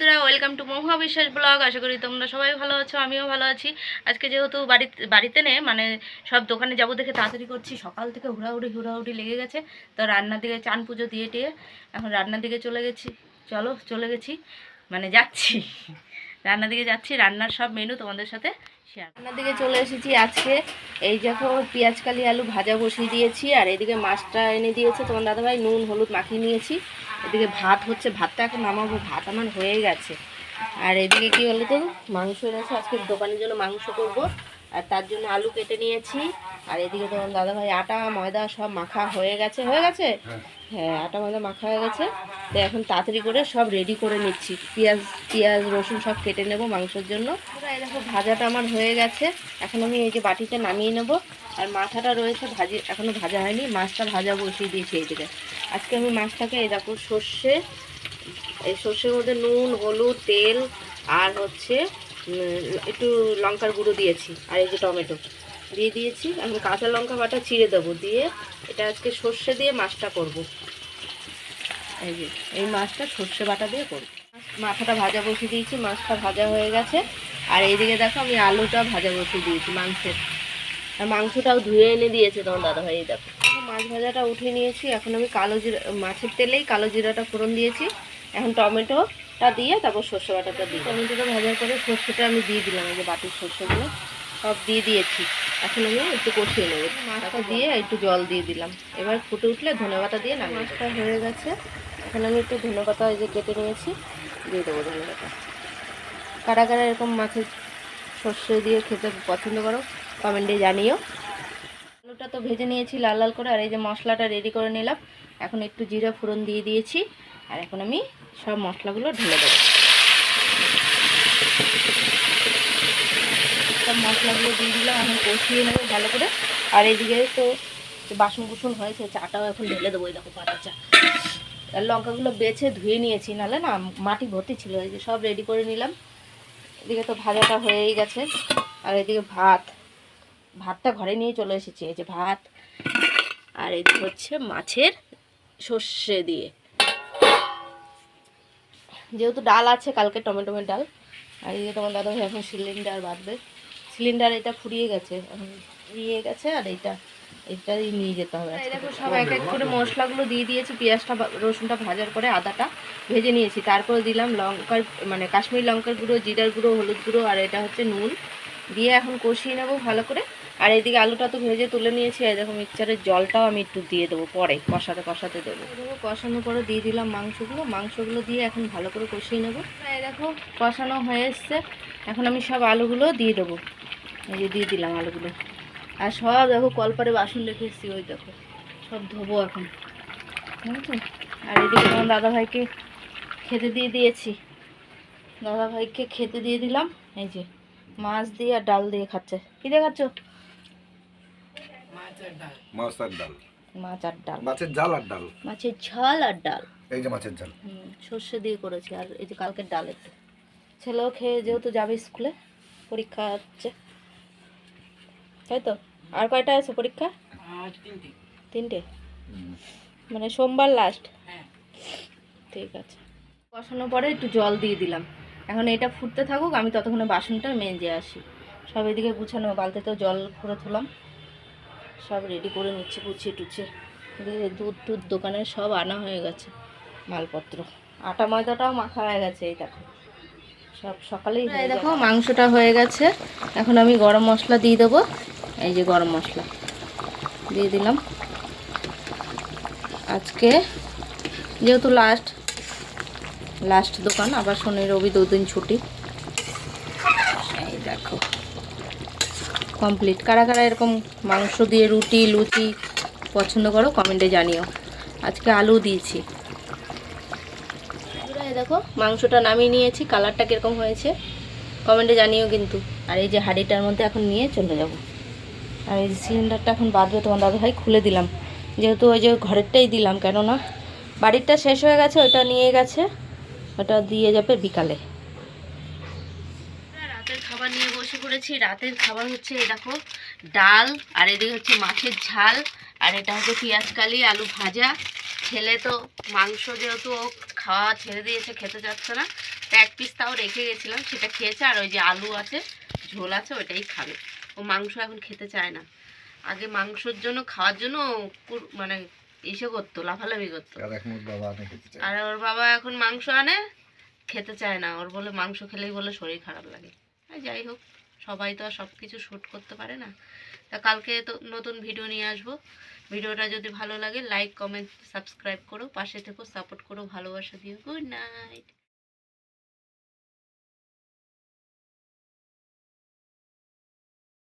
বন্ধুরা welcome to মহুয়া বিশ্বাস blog আশা করি তোমরা সবাই ভালো আছো, আমিও ভালো আছি। আজকে যেহেতু বাড়িতে বাড়িতে নেই মানে সব দোকানে যাব দেখে তাড়াতাড়ি করছি। সকাল থেকে হুড়াহুড়ি হুড়াহুড়ি লেগে গেছে। তো রান্নার দিকে চান পুজো দিয়ে টিয়ে এখন রান্নার দিকে চলে গেছি। চলো, চলে গেছি। মানে যাচ্ছি। রান্নার দিকে যাচ্ছি, রান্নার সব মেনু তোমাদের সাথে শেয়ার রান্নার দিকে চলে এসেছি আজকে। এই দেখো, পেঁয়াজ, কালি, আলু ভাজা বসিয়ে দিয়েছি। আর এদিকে মাছটা এনে দিয়েছে তোমার দাদাভাই, নুন, হলুদ মাখিয়ে নিয়েছি। এদিকে ভাত হচ্ছে, ভাতটা এখন নামাবো, ভাত আমার হয়ে গেছে। আর এদিকে কি বলো তো মাংস এনেছে, আজকে দোকানের জন্য মাংস করব। আর তার জন্য আলু কেটে নিয়েছি। আর এদিকে তোমার দাদাভাই আটা, ময়দা সব মাখা হয়ে গেছে হয়ে গেছে? হ্যাঁ আটা, ময়দা মাখা হয়ে গেছে। তো এখন তাড়াতাড়ি করে সব রেডি করে নিচ্ছি। পেঁয়াজ পেঁয়াজ, রসুন সব কেটে নেব মাংসের জন্য। দেখো ভাজাটা আমার হয়ে গেছে। এখন আমি এই যে বাটিতে নামিয়ে নেব। আর মাথাটা রয়েছে ভাজি এখনও ভাজা হয়নি, মাছটা ভাজা বসিয়ে দিয়েছি এই দিকে আজকে আমি মাছটাকে দেখো সর্ষে, এই সর্ষের মধ্যে নুন, হলুদ, তেল আর হচ্ছে একটু লঙ্কার গুঁড়ো দিয়েছি আর এই যে টমেটো। দিয়ে দিয়েছি এখন কাঁচা লঙ্কা বাটা চিড়ে দেবো দিয়ে এটা আজকে সর্ষে দিয়ে মাছটা করব। এই যে, এই মাছটা সর্ষে বাটা দিয়ে করব। মাথাটা ভাজা বসিয়ে দিয়েছি, মাছটা ভাজা হয়ে গেছে। আর এইদিকে দেখো আমি আলুটা ভাজা বসিয়ে দিয়েছি মাংসের। আর মাংসটাও ধুয়ে এনে দিয়েছে তোমার দাদা ভাই এই দেখো। মাছ ভাজাটা উঠিয়ে নিয়েছি। এখন আমি কালো জিরা মাছের তেলেই কালো জিরাটা ফোড়ন দিয়েছি। এখন টমেটোটা দিয়ে তারপর সর্ষে বাটাটা দিই টমেটোটা ভাজার পরে সর্ষেটা আমি দিয়ে দিলাম এই যে বাটির সর্ষেগুলো। সব দিয়ে দিয়েছি। এখন আমি একটু কষিয়ে নেব। মাছটা দিয়ে একটু জল দিয়ে দিলাম। এবার ফুটে উঠলে ধনে পাতা দিয়ে না মাছটা হয়ে গেছে। এখন আমি একটু ধনে পাতা এই যে কেটে নিয়েছি দিয়ে দেবো ধনে পাতা। কারা কারা এরকম মাছের সর্ষে দিয়ে খেতে পছন্দ করো? কমেন্টে জানিও। আলুটা তো ভেজে নিয়েছি লাল লাল করে, আর এই যে মশলাটা রেডি করে নিলাম। এখন একটু জিরা ফোড়ন দিয়ে দিয়েছি, আর এখন আমি সব মশলাগুলো ঢেলে দেবো। সব মশলাগুলো দিয়ে দিলাম, এখন কষিয়ে নেব ভালো করে। আর এইদিকে তো বাসন কুসন হয়েছে, চাটাও এখন ঢেলে দেবো, এই দেখো পাতা চা। আর লঙ্কাগুলো বেছে ধুয়ে নিয়েছি, নাহলে না মাটি ভর্তি ছিল, এই যে সব রেডি করে নিলাম। এদিকে তো ভাজাটা হয়েই গেছে, আর এদিকে ভাত। ভাতটা ঘরে নিয়ে চলে এসেছি, এই যে ভাত আর এদিকে হচ্ছে মাছের সর্ষে দিয়ে। যেহেতু ডাল আছে, কালকে টমেটোমের ডাল। আর এই যে তোমার দাদা ভাই এখন সিলিন্ডার বাঁধবে। সিলিন্ডার এটা ফুরিয়ে গেছে নিয়ে গেছে আর এইটা এটাই নিয়ে যেতে হবে এই দেখো সব এক এক করে মশলাগুলো দিয়ে দিয়েছি, পেঁয়াজটা, রসুনটা ভাজার পরে আদাটা ভেজে নিয়েছি। তারপরে দিলাম লঙ্কার মানে কাশ্মীরি লঙ্কার গুঁড়ো, জিরার গুঁড়ো, হলুদ গুঁড়ো আর এটা হচ্ছে নুন। দিয়ে এখন কষিয়ে নেব ভালো করে। আর এইদিকে আলুটা তো ভেজে তুলে নিয়েছি এই দেখো মিক্সচারের জলটাও আমি একটু দিয়ে দেবো পরে, কষাতে কষাতে দেবো। দেখো কষানোর পরে দিয়ে দিলাম মাংসগুলো। মাংসগুলো দিয়ে এখন ভালো করে কষিয়ে নেব। এই দেখো, কষানো হয়ে এসছে। এখন আমি সব আলুগুলো দিয়ে দেবো। এই যে দিয়ে দিলাম আলুগুলো। আর সব দেখো, কলপারে বাসন রেখে এসেছি, ওই দেখো। সব ধোবো এখন। আর এদিকে তোমার দাদাভাইকে খেতে দিয়ে দিয়েছি। দাদাভাইকে খেতে দিয়ে দিলাম। এই যে, মাছ দিয়ে আর ডাল দিয়ে খাচ্ছে। কি দিয়ে খাচ্ছ? মাছ আর ডাল। মাছ আর ডাল। মাছের জাল আর ডাল। মাছের ঝাল আর ডাল। এই যে মাছের হুম, সর্ষে দিয়ে করেছি আর এই যে কালকের ডাল একটু। ছেলেও খেয়ে যেহেতু যাবে স্কুলে পরীক্ষা হচ্ছে। তাই তো? আর কয়টা আছে পরীক্ষা? তিনটে। মানে সোমবার লাস্ট ঠিক আছে। বসানোর পরে একটু জল দিয়ে দিলাম। এখন এটা ফুটতে থাকুক আমি ততক্ষণে বাসনটা মেজে আসি। সব এদিকে গুছানো বালতিতেও জল করে তুলাম সব রেডি করে নিচ্ছি গুছিয়ে এদিকে দুধ টুধ দোকানে সব আনা হয়ে গেছে মালপত্র। আটা ময়দাটাও মাখা হয়ে গেছে এই দেখো। সব সকালেই দেখো মাংসটা হয়ে গেছে। এখন আমি গরম মশলা দিয়ে দেবো। এই যে গরম মশলা দিয়ে দিলাম। আজকে যেহেতু লাস্ট লাস্ট দোকান আবার শনি রবি দুদিন ছুটি এই দেখো কমপ্লিট কারা কারা এরকম মাংস দিয়ে রুটি, লুচি পছন্দ করো কমেন্টে জানিও। আজকে আলু দিয়েছি। দেখো, মাংসটা নামিয়ে নিয়েছি কালারটা কীরকম হয়েছে কমেন্টে জানিও কিন্তু। আর এই যে হাঁড়িটার মধ্যে এখন নিয়ে চলে যাব। আর এই সিলিন্ডারটা এখন বাঁধবে, তোমার দাদা ভাই খুলে দিলাম। যেহেতু ওই যে ঘরেরটাই দিলাম, কেননা বাড়িরটা শেষ হয়ে গেছে ওটা নিয়ে গেছে, ওটা দিয়ে যাবে বিকালে। খাবার নিয়ে বসে পড়েছি। রাতের খাবার হচ্ছে এই দেখো ডাল আর এদিকে হচ্ছে মাছের ঝাল আর এটা হচ্ছে পেঁয়াজ কালি আলু ভাজা। ছেলে তো মাংস যেহেতু ও খাওয়া ছেড়ে দিয়েছে খেতে যাচ্ছে না। তা এক পিস তাও রেখে গেছিলাম সেটা খেয়েছে আর ওই যে আলু আছে ঝোল আছে ওটাই খাবে। ও মাংস এখন খেতে চায় না। আগে মাংসর জন্য খাওয়ার জন্য মানে এসে করতো লাফালাফি করতো। আর ওর বাবা এখন মাংস আনে খেতে চায় না। ওর বলে মাংস খেলেই বলে শরীর খারাপ লাগে। যাই হোক, সবাই তো আর সব কিছু শ্যুট করতে পারে না। তা কালকে তো নতুন ভিডিও নিয়ে আসব। ভিডিওটা যদি ভালো লাগে লাইক কমেন্ট সাবস্ক্রাইব করো, পাশে থেকো সাপোর্ট করো, ভালোবাসা দিও। Good night